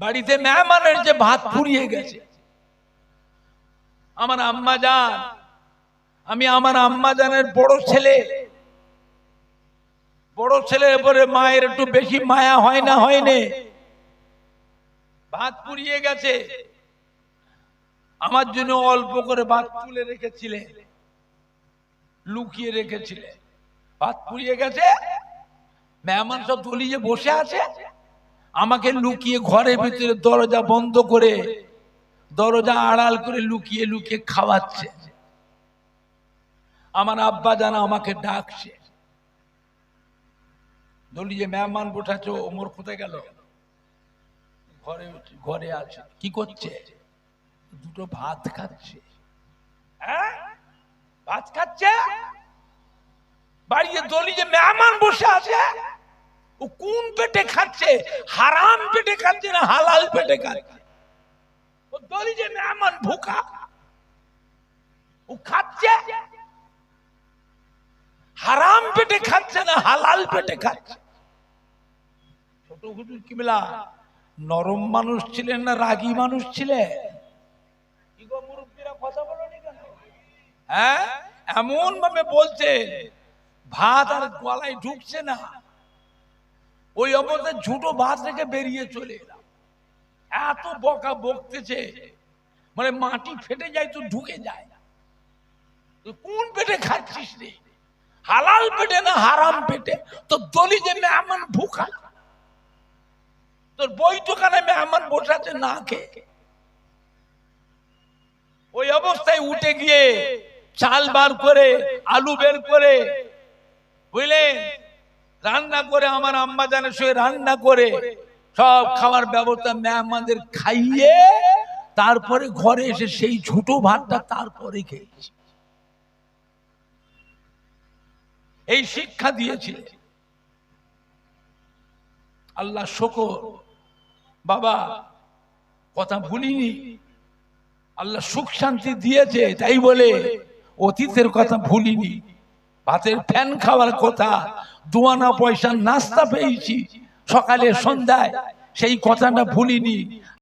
বাড়িতে মেহমানের যে ভাত ফুরিয়ে গেছে। আমার আম্মা যান, আমি আমার আম্মা জানের বড় ছেলে। বড় ছেলের পরে মায়ের একটু বেশি মায়া হয় না হয়নি ভাত পুড়িয়ে গেছে। আমার জন্য অল্প করে ভাত তুলে রেখেছিলেন। লুকিয়ে রেখেছিলেন। ভাত পুড়িয়ে গেছে। মেহমান সব তলিয়ে বসে আছে। আমাকে লুকিয়ে ঘরের ভিতরে দরজা বন্ধ করে, দরজা আড়াল করে লুকিয়ে লুকিয়ে খাওয়াচ্ছে। আমার আব্বা জানা আমাকে ডাকছে। দলিয়ে মেহমান বসাচ্ছে ওমর কোথায় গেল? ঘরে ঘরে আছে। কি করছে? দুটো ভাত খাচ্ছে। হ্যাঁ? ভাত খাচ্ছে? বাড়িতে দলি যে, মেহমান বসে আছে? ও কোন পেটে খাচ্ছে? হারাম পেটে খাচ্ছে না হালাল পেটে খাচ্ছে? ও দলি যে মেহমান ভুকা ও খাচ্ছে? হারাম পেটে খাচ্ছে না হালাল পেটে খাচ্ছে? ছোট হুজুর কিবলা, নরম মানুষ ছিলেন না রাগী মানুষ ছিলেন? কথা? হ্যাঁ? এমন ভাবে বলছে, ভাত আর গলায় ঢুকছে না। ওই অবস্থায় ঝুটো ভাত রেখে বেরিয়ে চলে এলাম। এত বকা বকতেছে। মানে মাটি ফেটে যায় তো ঢুকে যায় না। কোন পেটে খাচ্ছিস রে? হালাল পেটে না হারাম পেটে? তো দলি যে মেহমান ভুখা। তোর বই দোকানে মেহমান বসাচ্ছে না খেয়ে। ওই অবস্থায় উঠে গিয়ে চাল বার করে, আলু বের করে, বুঝলেন? রান্না করে, আমার আম্মা জানে সে রান্না করে, সব খাওয়ার ব্যবস্থা মেহমানদের খাইয়ে তারপরে ঘরে এসে সেই ছোট ভাতটা তারপরে খেয়েছি। এই শিক্ষা দিয়েছিলেন আল্লাহ শকর। বাবা, কথা ভুলিনি। আল্লাহ সুখ শান্তি দিয়েছে, তাই বলে অতীতের কথা ভুলিনি। ভাতের ফ্যান খাওয়ার কথা দুয়ানা পয়সা নাস্তা পেয়েছি। সকালে সন্ধ্যায় সেই কথাটা ভুলিনি।